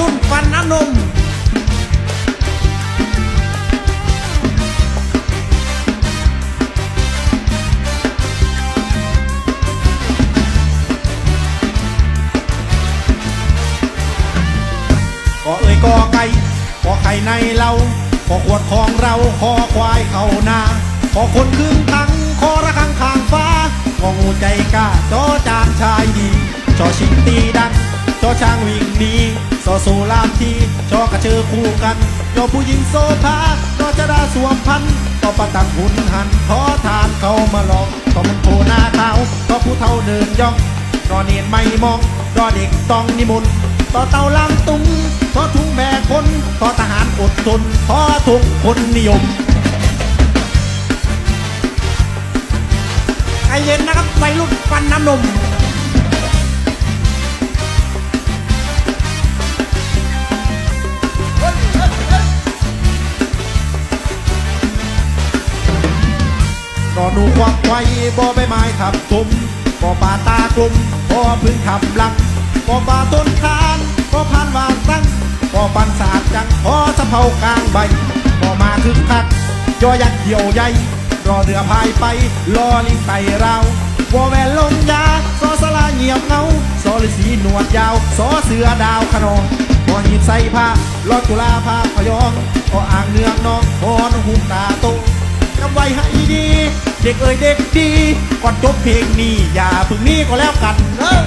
รุ่นฟันน้ำนมก็เอ่ยกอไก่กอไข่ในเราขอขวดของเราคอควายเข้านาขอคนครึ่งตังคอระฆังข้างฟ้างองูใจกล้าจอจานชายดี จอชิงตีดังจอช้างวิ่งหนีซอโซลามทีจอกระเชอคู่กันจอผู้หญิงโซภาจอจะดาสวมพันต่อประตักหุ่นหันขอทานเขามาลองต่อมันโผหน้าขาวต่อผู้เท่าเดินย่องรอเนียนไม่มองรอเด็กต้องนิมนต์ต่อเต่าลางตุงต่อทุ่งแบกคนต่อทหารอดทนต่อทุกคนนิยมไอเย็นนะครับวัยรุ่นฟันน้ำนม รอดูควักไว้บ่ใบไม้ทับทุมบ่ป่าตากลุ่มบ่พึ่งขับหลังบ่ป่าต้นคานบ่พันวางตั้งบ่ปันสาดจังพอสะเพากลางใบบ่มาคึกคักยอยักเหี่ยวใหญ่รอเรือพายไปรอลิงไต่ราบ่แวนลงยาซอสลาเงียบเงาซอฤาษีหนวดยาวซอเสือดาวขนองบ่หีบใส่ผ้าลอดจุฬาผ้าพยองบ่อ่างเนืองนองพอนหุ่มตาโตจำไว้ให้ดี เด็กเอ้ยเด็กดีก่อนจบเพลงนี้อย่าพึ่งนี้ก็แล้วกันเออ